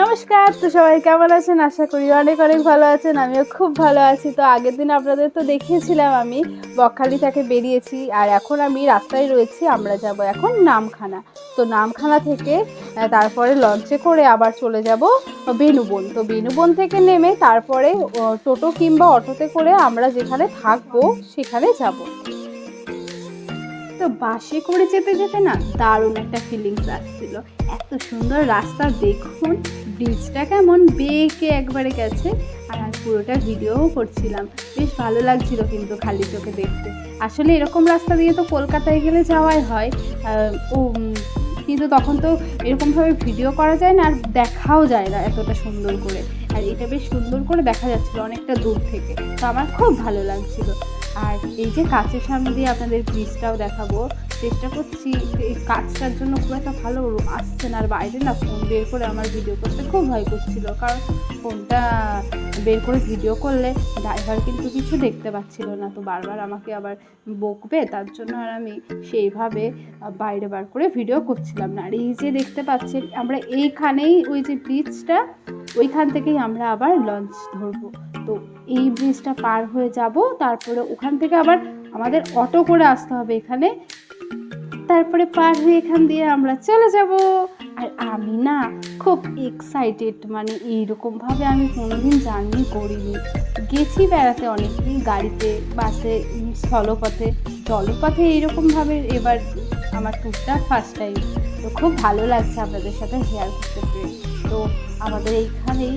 নমস্কার, তো সবাই কেমন আছেন? আশা করি অনেক অনেক ভালো আছেন, আমিও খুব ভালো আছি। তো আগের দিন আপনাদের তো দেখিয়েছিলাম, আমি বকখালি থেকে বেরিয়েছি, আর এখন আমি রাস্তায় রয়েছি, আমরা যাব এখন নামখানা। তো নামখানা থেকে তারপরে লঞ্চে করে আবার চলে যাব বেনুবন। তো বেনুবন থেকে নেমে তারপরে টোটো কিংবা অটোতে করে আমরা যেখানে থাকব, সেখানে যাব। তো বাসে করে যেতে যেতে না দারুণ একটা ফিলিংস আসছিল। এত সুন্দর রাস্তা দেখুন ব্রিজটা কেমন বেঁকে একবারে গেছে আর আমি পুরোটা ভিডিওও করছিলাম। বেশ ভালো লাগছিল কিন্তু খালি চোখে দেখতে। আসলে এরকম রাস্তা দিয়ে তো কলকাতায় গেলে যাওয়াই হয়। ও কিন্তু তখন তো এরকমভাবে ভিডিও করা যায় না আর দেখাও যায় না এতটা সুন্দর করে। আর এটা বেশ সুন্দর করে দেখা যাচ্ছিল অনেকটা দূর থেকে। তো আমার খুব ভালো লাগছিল। আর এই যে কাছের সামনে দিয়ে আপনাদের ব্রিজটাও দেখাবো, চেষ্টা করছি এই কাজটার জন্য খুব একটা ভালো আসছে না। আর বাইরে না ফোন বের করে আমার ভিডিও করতে খুব ভয় করছিল, কারণ ফোনটা বের করে ভিডিও করলে ড্রাইভার কিন্তু কিছু দেখতে পাচ্ছিল না। তো বারবার আমাকে আবার বকবে, তার জন্য আর আমি সেইভাবে বাইরে বার করে ভিডিও করছিলাম না। আর এই যে দেখতে পাচ্ছেন, আমরা এইখানেই ওই যে ব্রিজটা ওইখান থেকেই আমরা আবার লঞ্চ ধরবো। তো এই ব্রিজটা পার হয়ে যাব, তারপরে ওখান থেকে আবার আমাদের অটো করে আসতে হবে এখানে। তারপরে পার হয়ে এখান দিয়ে আমরা চলে যাব। আর আমি না খুব এক্সাইটেড মানে এইরকমভাবে আমি কোনোদিন জার্নি করিনি। গেছি বেড়াতে অনেকই গাড়িতে, বাসে, স্থলপথে, জলপথে এইরকমভাবে এবার আমার ট্যুরটা ফার্স্ট টাইম তো খুব ভালো লাগছে আপনাদের সাথে শেয়ার করতে পেরে। তো আমাদের এইখানেই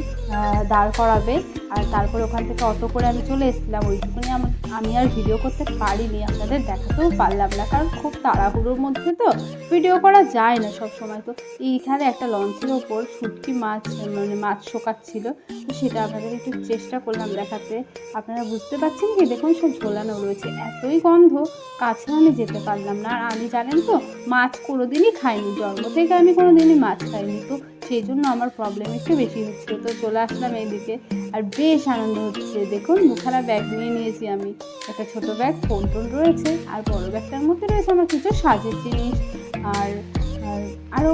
দাঁড় করাবে। আর তারপর ওখান থেকে অটো করে আমি চলে এসেছিলাম। ওইটুকুনি আমি আর ভিডিও করতে পারিনি, আপনাদের দেখাতেও পারলাম না। কারণ খুব তাড়াহুড়োর মধ্যে তো ভিডিও করা যায় না সব সময় তো এইখানে একটা লঞ্চের ওপর শুটকি মাছ মানে মাছ শোকাচ্ছিল। তো সেটা আপনাদের একটু চেষ্টা করলাম দেখাতে। আপনারা বুঝতে পারছেন কি? দেখুন সব ঝোলানো রয়েছে। এতই গন্ধ, কাছে আমি যেতে পারলাম না। আর আমি জানেন তো, মাছ কোনোদিনই খাইনি। জন্ম থেকে আমি কোনোদিনই মাছ খাইনি। তো সেই জন্য আমার প্রবলেম একটু বেশি হচ্ছিল তো চলে আসলাম এইদিকে। আর বেশ আনন্দ হচ্ছে। দেখুন, দুখানা ব্যাগ নিয়ে নিয়েছি আমি। একটা ছোট ব্যাগ ফোন টোন রয়েছে, আর বড় ব্যাগটার মধ্যে রয়েছে আমার কিছু সাজের জিনিস। আর আর আরও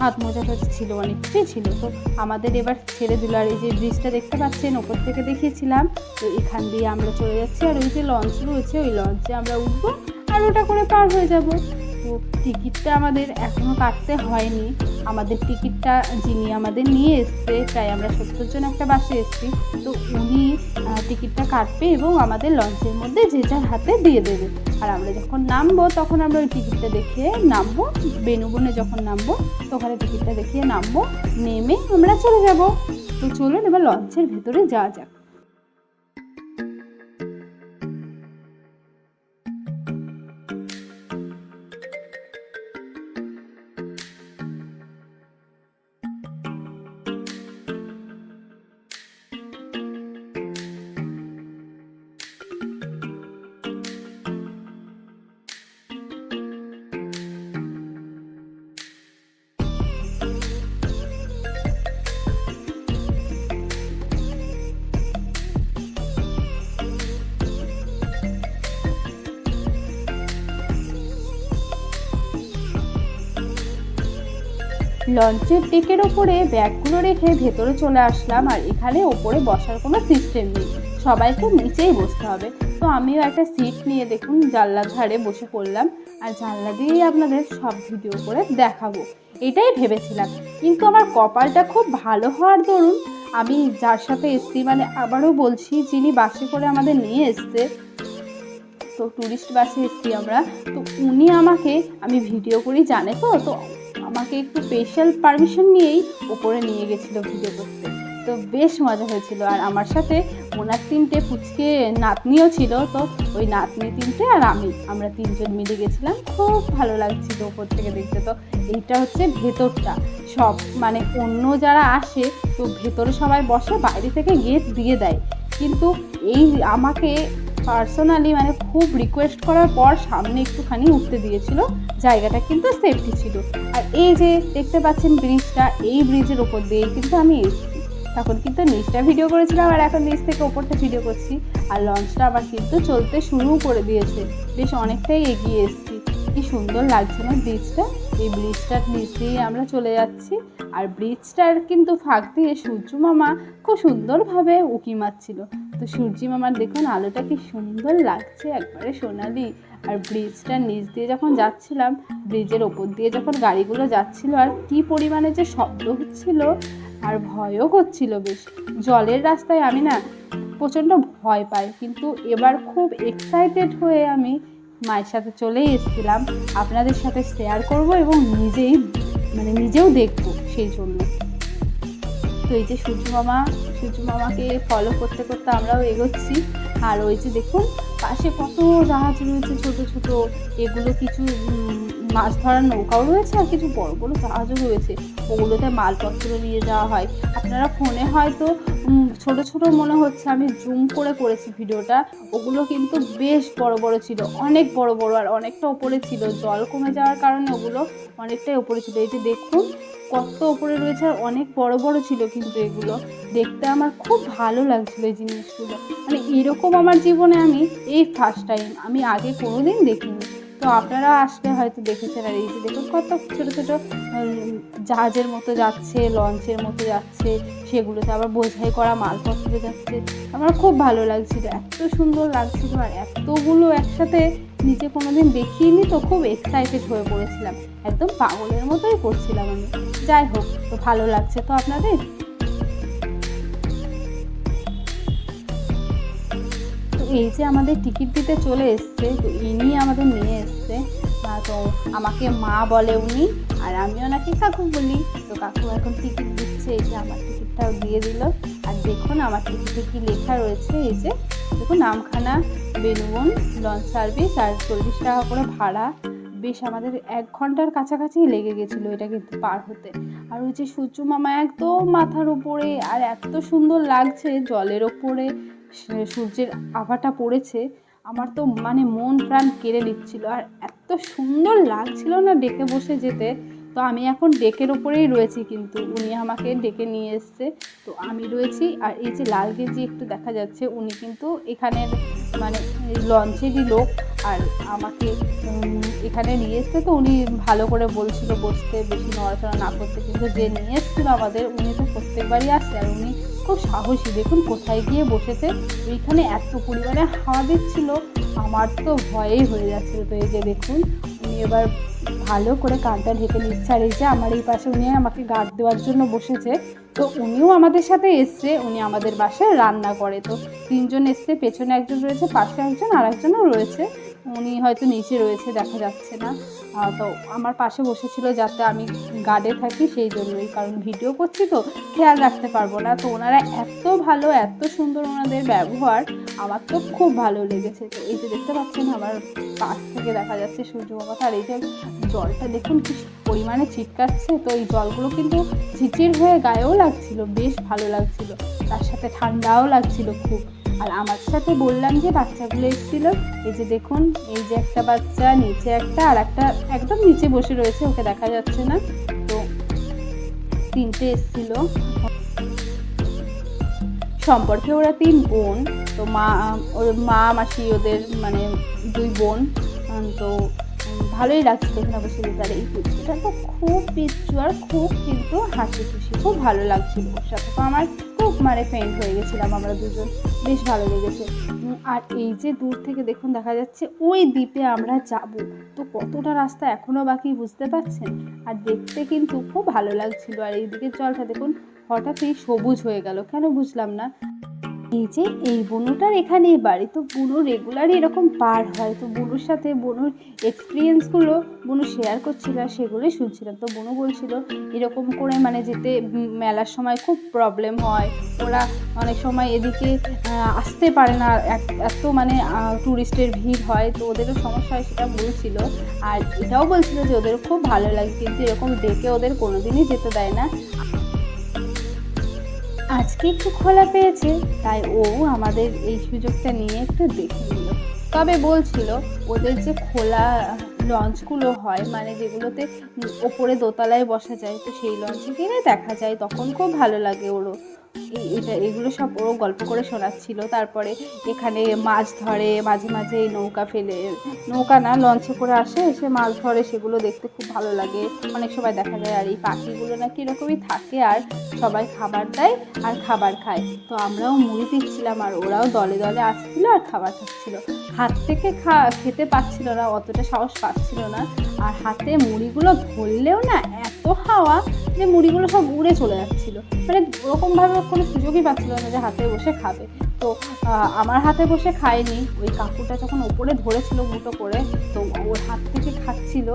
হাত মোজা ছিল অনেক কিছুই ছিল। তো আমাদের এবার ছেড়ে দিল। আর এই যে ব্রিজটা দেখতে পাচ্ছেন, ওপর থেকে দেখিয়েছিলাম। তো এখান দিয়ে আমরা চলে যাচ্ছি। আর ওই যে লঞ্চ রয়েছে, ওই লঞ্চে আমরা উঠবো, আর ওটা করে পার হয়ে যাব। তো টিকিটটা আমাদের এখনও কাটতে হয়নি। আমাদের টিকিটটা যিনি আমাদের নিয়ে এসছে প্রায় আমরা সত্তর জন একটা বাসে এসছি। তো উনি টিকিটটা কাটবে এবং আমাদের লঞ্চের মধ্যে যে যার হাতে দিয়ে দেবে। আর আমরা যখন নামবো, তখন আমরা ওই টিকিটটা দেখিয়ে নামবো। বেনুবনে যখন নামবো তো ওখানে টিকিটটা দেখিয়ে নামবো। নেমে আমরা চলে যাব। তো চলুন এবার লঞ্চের ভেতরে যাওয়া যাক। লঞ্চের ডেকের ওপরে ব্যাগগুলো রেখে ভেতরে চলে আসলাম আর এখানে ওপরে বসার কোনো সিস্টেম নেই। সবাইকে নিচেই বসতে হবে। তো আমিও একটা সিট নিয়ে দেখুন জানলার ধারে বসে পড়লাম আর জানলা দিয়েই আপনাদের সব ভিডিও করে দেখাবো। এটাই ভেবেছিলাম। কিন্তু আমার কপালটা খুব ভালো হওয়ার দরুন আমি যার সাথে এসছি মানে আবারও বলছি, যিনি বাসে করে আমাদের নিয়ে এসছে, তো ট্যুরিস্ট বাসে এসছি আমরা। তো উনি আমাকে, আমি ভিডিও করি, জানে তো? তো আমাকে একটু স্পেশাল পারমিশন নিয়েই ওপরে নিয়ে গেছিল ভিডিও করতে। তো বেশ মজা হয়েছিল। আর আমার সাথে ওনার তিনটে পুচকে নাতনিও ছিল, তো ওই নাতনি তিনটে আর আমি। আমরা তিনজন মিলে গেছিলাম। খুব ভালো লাগছিল ওপর থেকে দেখতে। তো এইটা হচ্ছে ভেতরটা। সব মানে অন্য যারা আসে, তো ভেতরে সবাই বসে, বাইরে থেকে গেট দিয়ে দেয়। কিন্তু এই আমাকে পার্সোনালি মানে খুব রিকোয়েস্ট করার পর সামনে একটুখানি উঠতে দিয়েছিল, জায়গাটা কিন্তু সেফটি ছিল। আর এই যে দেখতে পাচ্ছেন ব্রিজটা এই ব্রিজের ওপর দিয়েই কিন্তু আমি এসেছি। তখন কিন্তু নিচটা ভিডিও করেছিলাম আর এখন নিচ থেকে ওপরটা ভিডিও করছি। আর লঞ্চটা আবার কিন্তু চলতে শুরু করে দিয়েছে। বেশ অনেকটাই এগিয়ে এসেছি। কি সুন্দর লাগছে না ব্রিজটা এই ব্রিজটার নিচ দিয়ে আমরা চলে যাচ্ছি। আর ব্রিজটার কিন্তু ফাঁক দিয়ে সূর্য মামা খুব সুন্দরভাবে উঁকি মারছিল। তো সূর্যি মামার দেখুন আলোটা কি সুন্দর লাগছে একবারে সোনালি। আর ব্রিজটার নিচ দিয়ে যখন যাচ্ছিলাম ব্রিজের ওপর দিয়ে যখন গাড়িগুলো যাচ্ছিল, আর কি পরিমাণে যে শব্দ হচ্ছিল আর ভয়ও করছিল বেশ। জলের রাস্তায় আমি না প্রচণ্ড ভয় পাই, কিন্তু এবার খুব এক্সাইটেড হয়ে আমি মায়ের সাথে চলেই এসেছিলাম। আপনাদের সাথে শেয়ার করব এবং নিজেই মানে নিজেও দেখব সেই জন্য। তো এই যে সূর্য মামা, সূর্য মামাকে ফলো করতে করতে আমরাও এগোচ্ছি। আর ওই যে দেখুন, পাশে কত জাহাজ রয়েছে ছোট ছোট, এগুলো কিছু মাছ ধরার নৌকাও রয়েছে আর কিছু বড় বড় জাহাজও রয়েছে। ওগুলোতে মালপত্র নিয়ে যাওয়া হয়। আপনারা ফোনে হয়তো ছোট ছোট মনে হচ্ছে, আমি জুম করে করেছি ভিডিওটা। ওগুলো কিন্তু বেশ বড় বড় ছিল, অনেক বড় বড় আর অনেকটা ওপরে ছিল। জল কমে যাওয়ার কারণে ওগুলো অনেকটাই ওপরে ছিল। এই যে দেখুন, কত ওপরে রয়েছে আর অনেক বড় বড় ছিল কিন্তু এগুলো। দেখতে আমার খুব ভালো লাগছিল এই জিনিসগুলো। মানে এরকম আমার জীবনে আমি এই ফার্স্ট টাইম আমি আগে কোনোদিন দেখিনি। তো আপনারা আসলে হয়তো দেখেছেন আর এই যে দেখুন কত ছোটো ছোটো জাহাজের মতো যাচ্ছে লঞ্চের মতো যাচ্ছে, সেগুলোতে আবার বোঝাই করা মালপত্র যাচ্ছে। আমার খুব ভালো লাগছিল, এত সুন্দর লাগছিল আর এতগুলো একসাথে নিচে কোনোদিন দেখিনি তো খুব এক্সাইটেড হয়ে পড়েছিলাম। একদম পাগলের মতোই করছিলাম আমি। যাই হোক, তো ভালো লাগছে তো আপনাদের? এই যে আমাদের টিকিট দিতে চলে এসছে, তো ইনি আমাদের নিয়ে এসছে। তো আমাকে মা বলে উনি, আর আমি ওনাকে কাকু বলি। তো কাকু এখন টিকিট দিচ্ছে, এই যে আমার টিকিটটাও দিয়ে দিল। আর দেখুন আমার টিকিটে কি লেখা রয়েছে, এই যে দেখুন, নামখানা বেনুবন লঞ্চ সার্ভিস আর চল্লিশ টাকা করে ভাড়া। বেশ, আমাদের এক ঘণ্টার কাছাকাছি লেগে গেছিল এটা কিন্তু পার হতে। আর ওই যে সূর্য মামা একদম মাথার উপরে, আর এত সুন্দর লাগছে জলের ওপরে। সূর্যের আভাটা পড়েছে, আমার তো মানে মন প্রাণ কেড়ে নিচ্ছিল। আর এত সুন্দর লাগছিল না ডেকে বসে যেতে। তো আমি এখন ডেকের ওপরেই রয়েছি কিন্তু। উনি আমাকে ডেকে নিয়ে এসছে। তো আমি রয়েছি আর এই যে লাল গেঞ্জি একটু দেখা যাচ্ছে, উনি কিন্তু এখানের মানে লঞ্চেরই লোক আর আমাকে এখানে নিয়ে এসছে। তো উনি ভালো করে বলছিল বসতে, বেশি নড়াচড়া না করতে। কিন্তু যে নিয়ে এসছিল আমাদের, উনি তো প্রত্যেকবারই আসে। আর উনি খুব সাহসী। দেখুন কোথায় গিয়ে বসেছে। ওইখানে এত পরিমাণে হাওয়া দিচ্ছিল, আমার তো ভয়েই হয়ে যাচ্ছিল। তো এই যে দেখুন, উনি এবার ভালো করে কানটা ঢেকে নিচ্ছে। আর এই যে আমার এই পাশে উনি আমাকে গার্ড দেওয়ার জন্য বসেছে, তো উনিও আমাদের সাথে এসছে, উনি আমাদের বাসায় রান্না করে। তো তিনজন এসছে, পেছনে একজন রয়েছে, পাশে একজন আর একজনও রয়েছে। উনি হয়তো নিচে রয়েছে, দেখা যাচ্ছে না। তো আমার পাশে বসেছিল যাতে আমি গার্ডে থাকি সেই জন্যই। কারণ ভিডিও করছি তো, খেয়াল রাখতে পারব না। তো ওনারা এত ভালো, এত সুন্দর ওনাদের ব্যবহার, আমার তো খুব ভালো লেগেছে। তো এই যে দেখতে পাচ্ছেন, আমার পাশ থেকে দেখা যাচ্ছে সূর্য বাবা আর এই যে জলটা দেখুন, কি পরিমাণে ছিটকাচ্ছে। তো এই জলগুলো কিন্তু ঝিচির হয়ে গায়েও লাগছিল, বেশ ভালো লাগছিল। তার সাথে ঠান্ডাও লাগছিল খুব। আর আমার সাথে বললাম যে বাচ্চাগুলো এসেছিল, এই যে দেখুন, এই যে একটা বাচ্চা, নিচে একটা, আর একটা একদম নিচে বসে রয়েছে, ওকে দেখা যাচ্ছে না। তো তিনটে এসেছিল। সম্পর্কে ওরা তিন বোন, তো মা, ওর মা, মাসি, ওদের মানে দুই বোন তো ভালোই লাগছে এখানে বসে যেতে আর এই পিচ্ছুটা তো খুব পিচ্ছু আর খুব কিন্তু হাসি খুশি, খুব ভালো লাগছিল। ওর সাথে তো আমার খুব মানে ফেন্ট হয়ে গেছিলাম আমরা দুজন। বেশ ভালো লেগেছে। আর এই যে দূর থেকে দেখুন, দেখা যাচ্ছে ওই দ্বীপে আমরা যাব। তো কতটা রাস্তা এখনও বাকি বুঝতে পারছেন? আর দেখতে কিন্তু খুব ভালো লাগছিল। আর এইদিকে জলটা দেখুন হঠাৎই সবুজ হয়ে গেল। কেন বুঝলাম না? এই যে, এই বনুটার এখানে বাড়ি। তো বুনু রেগুলারই এরকম পার হয়। তো বুনুর সাথে বনুর এক্সপিরিয়েন্সগুলো বনু শেয়ার করছিল আর সেগুলোই শুনছিলাম। তো বনু বলছিল, এরকম করে মানে যেতে মেলার সময় খুব প্রবলেম হয়। ওরা অনেক সময় এদিকে আসতে পারে না। এত মানে ট্যুরিস্টের ভিড় হয়। তো ওদেরও সমস্যা হয় সেটা বলছিল। আর এটাও বলছিল যে ওদের খুব ভালো লাগে। কিন্তু এরকম ডেকে ওদের কোনোদিনই যেতে দেয় না। আজকে একটু খোলা পেয়েছে, তাই ও আমাদের এই সুযোগটা নিয়ে একটু দেখে নিল তবে বলছিল, ওদের যে খোলা লঞ্চগুলো হয় মানে যেগুলোতে ওপরে দোতলায় বসা যায়, তো সেই লঞ্চে গেলে দেখা যায়, তখন খুব ভালো লাগে ওরও। এটা এগুলো সব ও গল্প করে শোনাচ্ছিল। তারপরে এখানে মাছ ধরে, মাঝে মাঝে এই নৌকা ফেলে, নৌকা না লঞ্চে করে আসে, এসে মাছ ধরে, সেগুলো দেখতে খুব ভালো লাগে। অনেক সময় দেখা যায়, আর এই পাখিগুলো নাকি এরকমই থাকে, আর সবাই খাবার দেয় আর খাবার খায়। তো আমরাও মুড়ি দিচ্ছিলাম, আর ওরাও দলে দলে আসছিল আর খাবার খাচ্ছিলো। হাত থেকে খা, খেতে পাচ্ছিল না, অতটা সাহস পাচ্ছিল না। আর হাতে মুড়িগুলো ধরলেও না, এত হাওয়া যে মুড়িগুলো সব উড়ে চলে যাচ্ছিল। মানে ওরকমভাবে কোনো সুযোগই পাচ্ছিল না যে হাতে বসে খাবে। তো আমার হাতে বসে খায়নি। ওই কাকুটা যখন ওপরে ধরেছিল মুটো করে, তো ওর হাত থেকে খাচ্ছিল।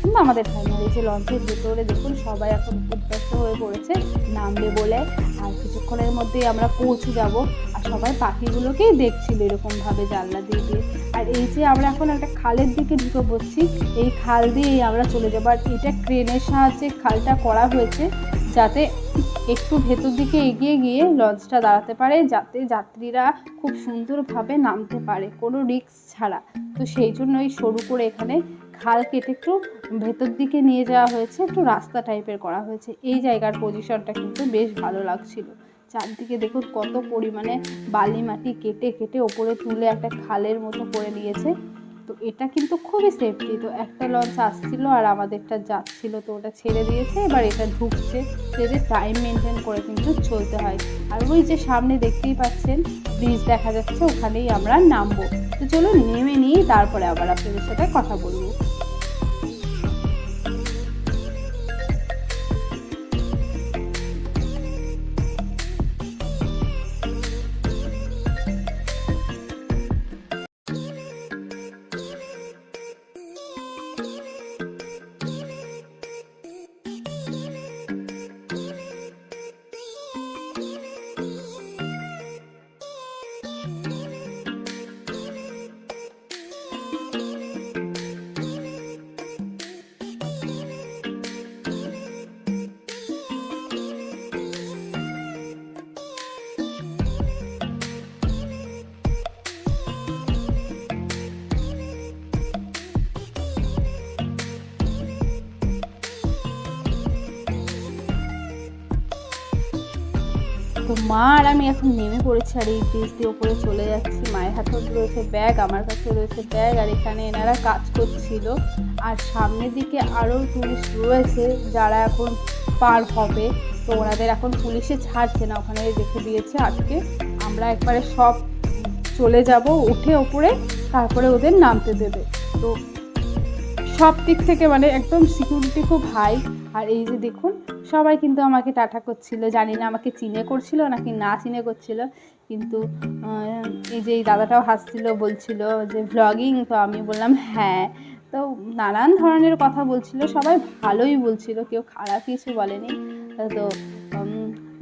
কিন্তু আমাদের এই যে লঞ্চের ভেতরে দেখুন সবাই এখন উদ্ব্যস্ত হয়ে পড়েছে, নামবে বলে। আর কিছুক্ষণের মধ্যেই আমরা পৌঁছে যাব। আর সবাই পাখিগুলোকেই দেখছিল এরকমভাবে জানলা দিয়ে দিয়ে। আর এই যে আমরা এখন একটা খালের দিকে ঢুকে পড়ছি, এই খাল দিয়েই আমরা চলে যাব। আর এটা ক্রেনের সাহায্যে খালটা করা হয়েছে, যাতে একটু ভেতর দিকে এগিয়ে গিয়ে লঞ্চটা দাঁড়াতে পারে, যাতে যাত্রীরা খুব সুন্দরভাবে নামতে পারে। কোনো রিস্ক ছাড়া। তো সেই জন্য জন্যই সরু করে এখানে খাল কেটে একটু ভেতর দিকে নিয়ে যাওয়া হয়েছে, একটু রাস্তা টাইপের করা হয়েছে। এই জায়গার পজিশনটা কিন্তু বেশ ভালো লাগছিল। চারদিকে দেখুন কত পরিমাণে বালি মাটি কেটে কেটে ওপরে তুলে একটা খালের মতো করে নিয়েছে তো এটা কিন্তু খুবই সেফটি তো একটা লঞ্চ আসছিল আর আমাদেরটা যাচ্ছিল, তো ওটা ছেড়ে দিয়েছে, এবার এটা ঢুকছে। সেটা টাইম মেনটেন করে কিন্তু চলতে হয়। আর ওই যে সামনে দেখতেই পাচ্ছেন ব্রিজ দেখা যাচ্ছে, ওখানেই আমরা নামবো। তো চলুন, নেমে নিয়ে তারপরে আবার আপনাদের সাথে কথা বলব। তো মা আর আমি এখন নেমে পড়েছি আর এই ব্রিজ দিয়ে ওপরে চলে যাচ্ছি। মায়ের হাতেও রয়েছে ব্যাগ আমার কাছে রয়েছে ব্যাগ আর এখানে এনারা কাজ করছিল। আর সামনের দিকে আরও টুরিস্ট রয়েছে যারা এখন পার হবে। তো ওনাদের এখন পুলিশে ছাড়ছে না, ওখানে রেখে দিয়েছে আজকে আমরা একবারে সব চলে যাব, উঠে ওপরে, তারপরে ওদের নামতে দেবে। তো সব দিক থেকে মানে একদম সিকিউরিটি খুব হাই আর এই যে দেখুন, সবাই কিন্তু আমাকে টাটা করছিল। জানি না আমাকে চিনে করছিল নাকি না চিনে করছিল, কিন্তু এই যে এই দাদাটাও হাসছিল, বলছিল যে ভ্লগিং তো আমি বললাম হ্যাঁ। তো নানান ধরনের কথা বলছিল, সবাই ভালোই বলছিল, কেউ খারাপ কিছু বলেনি। তো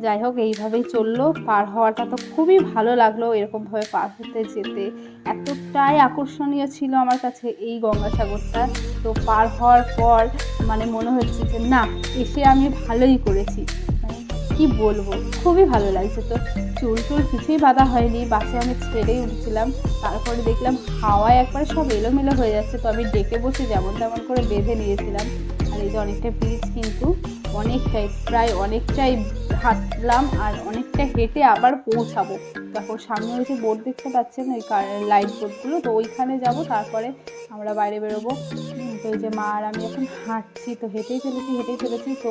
যাই হোক এইভাবেই চলল। পার হওয়াটা তো খুবই ভালো লাগল এরকমভাবে পার হতে যেতে। এতটাই আকর্ষণীয় ছিল আমার কাছে এই গঙ্গাসাগরটা। তো পার হওয়ার পর মানে মনে হচ্ছে যে, না, এসে আমি ভালোই করেছি। মানে কি বলব? খুবই ভালো লাগছে তো। চুল টুল কিছুই বাঁধা হয়নি, বাসে আমি ছেড়েই উঠছিলাম। তারপরে দেখলাম হাওয়ায় একবার সব এলোমেলো হয়ে যাচ্ছে। তো আমি ডেকে বসে যেমন তেমন করে বেঁধে নিয়েছিলাম। এই যে অনেকটা ব্রিজ কিন্তু অনেকটাই, প্রায় অনেকটাই হাঁটলাম আর অনেকটা হেঁটে আবার পৌঁছাবো। তারপর সামনে ওই যে বোর্ড দেখতে পাচ্ছেন, ওই লাইট বোর্ডগুলো তো ওইখানে যাব, তারপরে আমরা বাইরে বেরোবো। তো এই যে মা আর আমি এখন হাঁটছি, তো হেঁটেই চলেছি হেঁটেই চলেছি। তো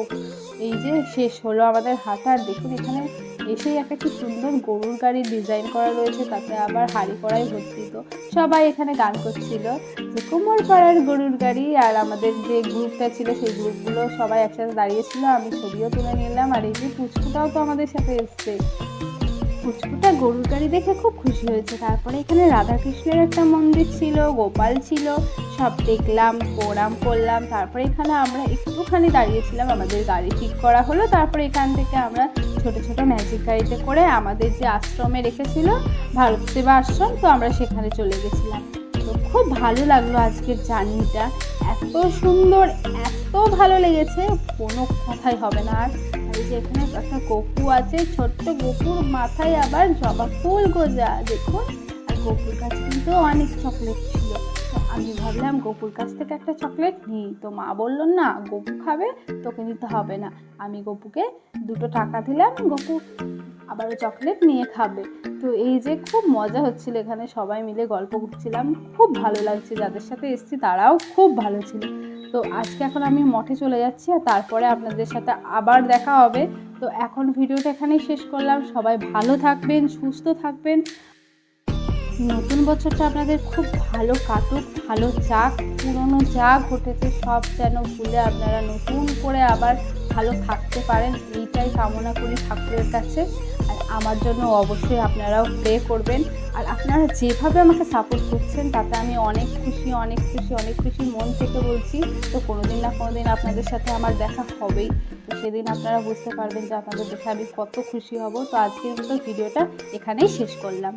এই যে শেষ হলো আমাদের হাঁটা, আর দেখুন এখানে এসেই একটা কি সুন্দর গরুর গাড়ি ডিজাইন করা রয়েছে, তাতে আবার হাড়ি করাই ভর্তি তো সবাই এখানে গান করছিল যে, কুমোর পাড়ার গরুর গাড়ি। আর আমাদের যে গ্রুপটা ছিল, সেই গ্রুপগুলো সবাই একসাথে দাঁড়িয়েছিল। আমি ছবিও তুলে নিলাম, আর এই যে পুচকুটাও তো আমাদের সাথে এসছে। পুচকুটা গরুর গাড়ি দেখে খুব খুশি হয়েছে। তারপরে এখানে রাধাকৃষ্ণের একটা মন্দির ছিল, গোপাল ছিল, সব দেখলাম, প্রণাম করলাম। তারপরে এখানে আমরা একটুখানি দাঁড়িয়েছিলাম আমাদের গাড়ি ঠিক করা হলো। তারপরে এখান থেকে আমরা ছোট ছোট ম্যাজিক গাড়িতে করে আমাদের যে আশ্রমে রেখেছিল, ভারত সেবা আশ্রম, তো আমরা সেখানে চলে গেছিলাম। তো খুব ভালো লাগল আজকের জার্নিটা। এত সুন্দর, এত ভালো লেগেছে, কোনো কথাই হবে না। আর আর এই যে এখানে একটা গপু আছে, ছোট্ট গপুর মাথায় আবার জবা ফুল গোজা। দেখুন, আর গপুর কাছে কিন্তু অনেক চকলেট আমি ভাবলাম, গপুর কাছ থেকে একটা চকলেট নিই। তো মা বলল, না, গপু খাবে, তোকে নিতে হবে না। আমি গপুকে দুটো টাকা দিলাম, গপু আবারও চকলেট নিয়ে খাবে। তো এই যে খুব মজা হচ্ছিল এখানে, সবাই মিলে গল্প করছিলাম। খুব ভালো লাগছে, যাদের সাথে এসেছি তারাও খুব ভালো ছিল। তো আজকে এখন আমি মঠে চলে যাচ্ছি আর তারপরে আপনাদের সাথে আবার দেখা হবে। তো এখন ভিডিওটা এখানেই শেষ করলাম। সবাই ভালো থাকবেন, সুস্থ থাকবেন। নতুন বছরটা আপনাদের খুব ভালো কাটুক, ভালো যাক, পুরনো যা ঘটেছে সব যেন ভুলে আপনারা নতুন করে আবার ভালো থাকতে পারেন, এইটাই কামনা করি ঠাকুরের কাছে। আর আমার জন্য অবশ্যই আপনারাও প্রে করবেন। আর আপনারা যেভাবে আমাকে সাপোর্ট করছেন, তাতে আমি অনেক খুশি অনেক খুশি অনেক খুশি মন থেকে বলছি। তো কোনোদিন না কোনোদিন আপনাদের সাথে আমার দেখা হবেই। তো সেদিন আপনারা বুঝতে পারবেন যে আপনাদের দেখে আমি কত খুশি হব। তো আজকের মতো ভিডিওটা এখানেই শেষ করলাম।